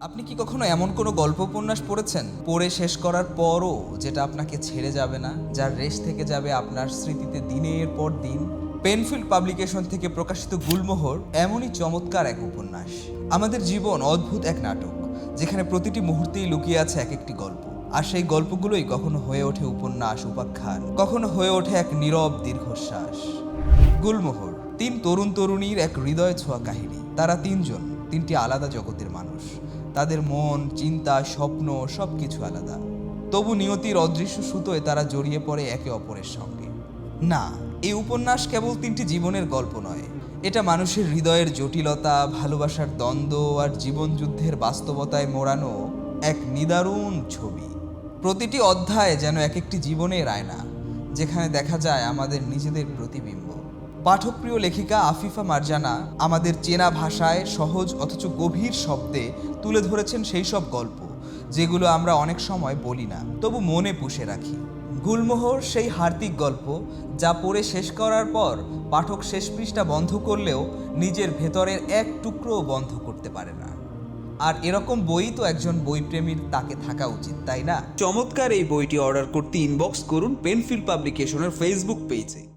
আপনি কি কখনো এমন কোনো গল্প উপন্যাস পড়েছেন? পড়ে শেষ করার পরও যেটা আপনাকে ছেড়ে যাবে না, যার রেশ থেকে যাবে আপনার স্মৃতিতে দিনের পর দিন। পেনফিল্ড পাবলিকেশন থেকে প্রকাশিত গুলমোহর এমনই চমৎকার এক উপন্যাস। আমাদের জীবন অদ্ভুত এক নাটক, যেখানে প্রতিটি মুহূর্তেই লুকিয়ে আছে এক একটি গল্প। আর সেই গল্পগুলোই কখনো হয়ে ওঠে উপন্যাস উপাখ্যান, কখনো হয়ে ওঠে এক নীরব দীর্ঘশ্বাস। গুলমোহর, তিন তরুণ তরুণীর এক হৃদয় ছোঁয়া কাহিনী। তারা তিনজন, তিনটি আলাদা জগতের মানুষ। তাদের মন, চিন্তা, স্বপ্ন সব কিছু আলাদা। তবু নিয়তির অদৃশ্য সুতোয় তারা জড়িয়ে পড়ে একে অপরের সঙ্গে। না, এই উপন্যাস কেবল তিনটি জীবনের গল্প নয়। এটা মানুষের হৃদয়ের জটিলতা, ভালোবাসার দ্বন্দ্ব আর জীবনযুদ্ধের বাস্তবতায় মোড়ানো এক নিদারুণ ছবি। প্রতিটি অধ্যায় যেন এক একটি জীবনের আয়না, যেখানে দেখা যায় আমাদের নিজেদের প্রতিবিম্ব। পাঠকপ্রিয় লেখিকা আফিফা মারজানা আমাদের চেনা ভাষায় সহজ অথচ গভীর শব্দে তুলে ধরেছেন সেই সব গল্প, যেগুলো আমরা অনেক সময় বলি না। তবু মনে পুষে রাখি। গুলমোহর সেই হার্দিক গল্প যা পড়ে শেষ করার পর পাঠক শেষ পৃষ্ঠা বন্ধ করলেও নিজের ভেতরের এক টুকরোও বন্ধ করতে পারে না। আর এরকম বই তো একজন বইপ্রেমীর তাকে থাকা উচিত, তাই না? চমৎকার এই বইটি অর্ডার করতে ইনবক্স করুন পেনফিল্ড পাবলিকেশনের ফেসবুক পেজে